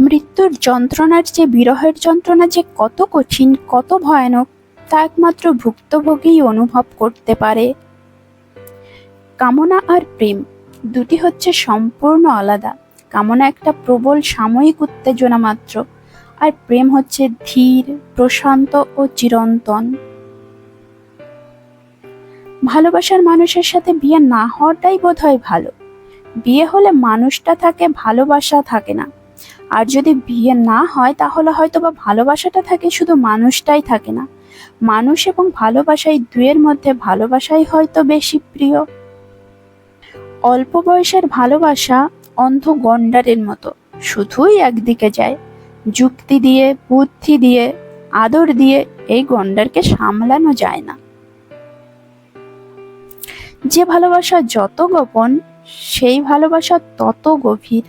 মৃত্যুর যন্ত্রণার যে বিরহের যন্ত্রণা যে কত কঠিন, কত ভয়ানক, তা একমাত্র ভুক্তভোগীই অনুভব করতে পারে। কামনা আর প্রেম, দুটি হচ্ছে সম্পূর্ণ আলাদা। কামনা একটা প্রবল সাময়িক উত্তেজনা মাত্র, আর প্রেম হচ্ছে ধীর, প্রশান্ত ও চিরন্তন। ভালোবাসার মানুষের সাথে বিয়ে না হওয়াটাই বোধহয় ভালো। বিয়ে হলে মানুষটা থাকে, ভালোবাসা থাকে না। আর যদি বিয়ে না হয়, তাহলে হয়তো বা ভালোবাসাটা থাকে, শুধু মানুষটাই থাকে না। মানুষ এবং ভালোবাসা এই দুয়ের মধ্যে, ভালোবাসাই হয়তো বেশি প্রিয়। অল্প বয়সের ভালোবাসা অন্ধ গন্ডারের মতো, শুধুই একদিকে যায়। যুক্তি দিয়ে, বুদ্ধি দিয়ে, আদর দিয়ে এই গন্ডারকে সামলানো যায় না। যে ভালোবাসা যত গোপন, সেই ভালোবাসা তত গভীর।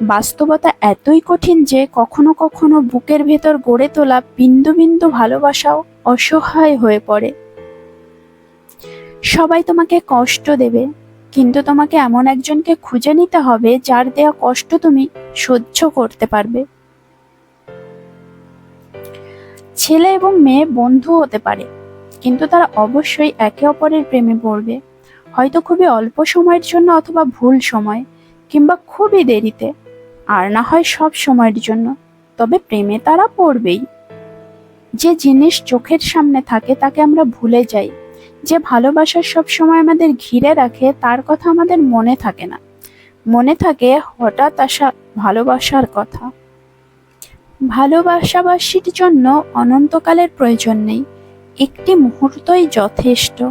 বাস্তবতা এতই কঠিন যে কখনো কখনো বুকের ভেতর গড়ে তোলা বিন্দু বিন্দু ভালোবাসাও অসহায় হয়ে পড়ে। সবাই তোমাকে কষ্ট দেবে, কিন্তু তোমাকে এমন একজনকে খুঁজে নিতে হবে যার দেয়া কষ্ট তুমি সহ্য করতে পারবে। ছেলে এবং মেয়ে বন্ধু হতে পারে, কিন্তু তারা অবশ্যই একে অপরের প্রেমে পড়বে। হয়তো খুবই অল্প সময়ের জন্য অথবা ভুল সময়, কিংবা খুবই দেরিতে। আর না হয় সব সময়ের জন্য। তবে প্রেমে তারা পড়বেই। যে জিনিস চোখের সামনে থাকে তাকে আমরা ভুলে যাই। যে ভালোবাসা সব সময় আমাদের ঘিরে রাখে তার কথা আমাদের মনে থাকে না। মনে থাকে হঠাৎ আসা ভালোবাসার কথা। ভালোবাসাবাসীর জন্য অনন্তকালের প্রয়োজন নেই। একটি মুহূর্তই যথেষ্ট।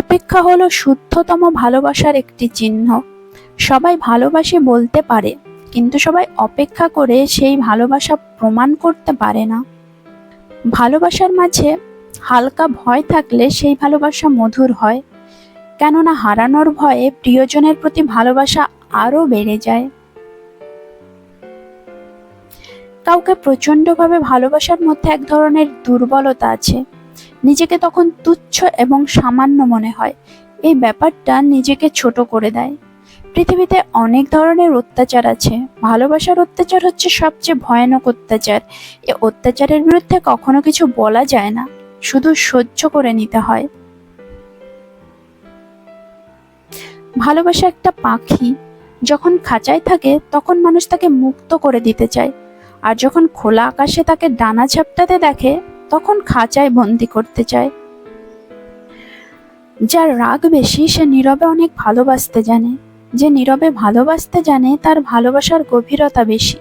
অপেক্ষা হলো শুদ্ধতম ভালোবাসার একটি চিহ্ন। সবাই ভালোবাসে বলতে পারে, কিন্তু সবাই অপেক্ষা করে সেই ভালোবাসা প্রমাণ করতে পারে না। ভালোবাসার মাঝে হালকা ভয় থাকলে সেই ভালোবাসা মধুর হয়, কেননা হারানোর ভয়ে প্রিয়জনের প্রতি ভালোবাসা আরও বেড়ে যায়। কাউকে প্রচণ্ডভাবে ভালোবাসার মধ্যে এক ধরনের দুর্বলতা আছে। নিজেকে তখন তুচ্ছ এবং সামান্য মনে হয়। এই ব্যাপারটা নিজেকে ছোট করে দেয়। পৃথিবীতে অনেক ধরনের অত্যাচার আছে। ভালোবাসার অত্যাচার হচ্ছে সবচেয়ে ভয়ানক অত্যাচার। এ অত্যাচারের বিরুদ্ধে কখনো কিছু বলা যায় না। শুধু সহ্য করে নিতে হয়। ভালোবাসা একটা পাখি। যখন খাঁচায় থাকে, তখন মানুষ তাকে মুক্ত করে দিতে চায়। আর যখন খোলা আকাশে তাকে ডানা ঝাপটাতে দেখে তখন খাঁচায় বন্দি করতে চায়। যার রাগ বেশি, সে নীরবে অনেক ভালোবাসতে জানে। যে নীরবে ভালোবাসতে জানে, তার ভালোবাসার গভীরতা বেশি।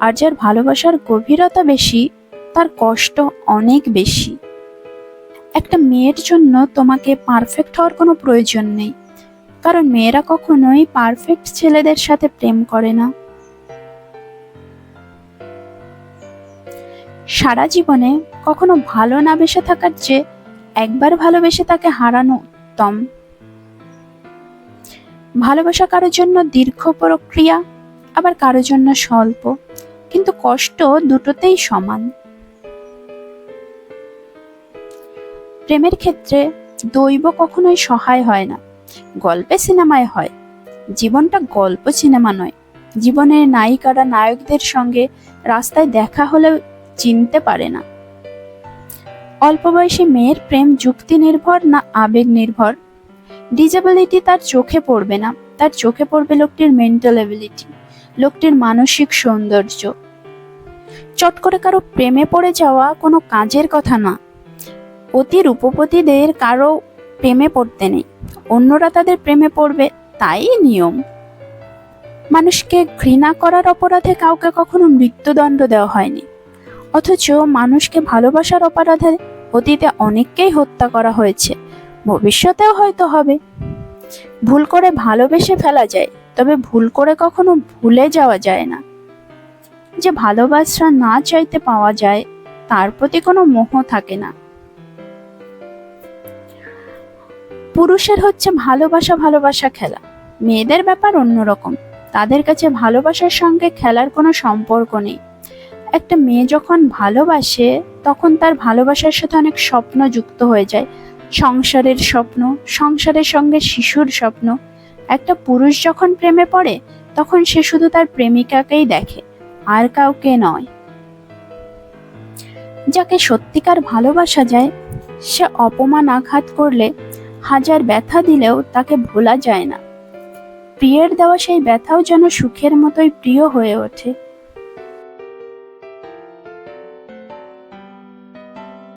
আর যার ভালোবাসার গভীরতা বেশি, তার কষ্ট অনেক বেশি। একটা মেয়ের জন্য তোমাকে পারফেক্ট হওয়ার কোনো প্রয়োজন নেই। কারণ মেয়েরা কখনোই পারফেক্ট ছেলেদের সাথে প্রেম করে না। সারা জীবনে কখনো ভালো না বেসে থাকার চেয়ে একবার ভালোবেসে তাকে হারানো উত্তম। ভালোবাসা কারোর জন্য দীর্ঘ প্রক্রিয়া, আবার কারোর জন্য স্বল্প, কিন্তু কষ্ট দুটোতেই সমান। প্রেমের ক্ষেত্রে দৈব কখনোই সহায় হয় না, গল্পে সিনেমায় হয়। জীবনটা গল্প সিনেমা নয়, জীবনের নায়িকারা নায়কদের সঙ্গে রাস্তায় দেখা হলেও চিনতে পারে না। অল্প বয়সী মেয়ের প্রেম যুক্তি নির্ভর না আবেগ নির্ভর ডিজেবিলিটি তার চোখে পড়বে না। তার চোখে পড়বে লোকটির মেন্টাল এবিলিটি, লোকটির মানসিক সৌন্দর্য। চট করে কারও প্রেমে পড়ে যাওয়া কোনো কাজের কথা না। অতি রূপপতিদের কারও প্রেমে পড়তে নেই। অন্যরা তাদের প্রেমে পড়বে তাই নিয়ম। মানুষকে ঘৃণা করার অপরাধে কাউকে কখনো মৃত্যুদণ্ড দেওয়া হয়নি। অথচ মানুষকে ভালোবাসার অপরাধে অতীতে অনেককেই হত্যা করা হয়েছে। ভবিষ্যতেও হয়তো হবে। ভুল করে ভালোবেসে ফেলা যায়, তবে ভুল করে কখনো ভুলে যাওয়া যায় না। যে ভালোবাসা না চাইতে পাওয়া যায়, তার প্রতি কোনো মোহ থাকে না। পুরুষের হচ্ছে ভালোবাসা ভালোবাসা খেলা। মেয়েদের ব্যাপার অন্যরকম। তাদের কাছে ভালোবাসার সঙ্গে খেলার কোনো সম্পর্ক নেই। একটা মেয়ে যখন ভালোবাসে, তখন তার ভালোবাসার সাথে অনেক স্বপ্ন যুক্ত হয়ে যায়। সংসারের স্বপ্ন, সংসারের সঙ্গে শিশুর স্বপ্ন। একটা পুরুষ যখন প্রেমে পড়ে, তখন সে শুধু তার প্রেমিকাকেই দেখে, আর কাউকে নয়। যাকে সত্যিকার ভালোবাসা যায়, সে অপমান আঘাত করলে, হাজার ব্যথা দিলেও তাকে ভোলা যায় না। প্রিয়ের দেওয়া সেই ব্যথাও যেন সুখের মতোই প্রিয় হয়ে ওঠে।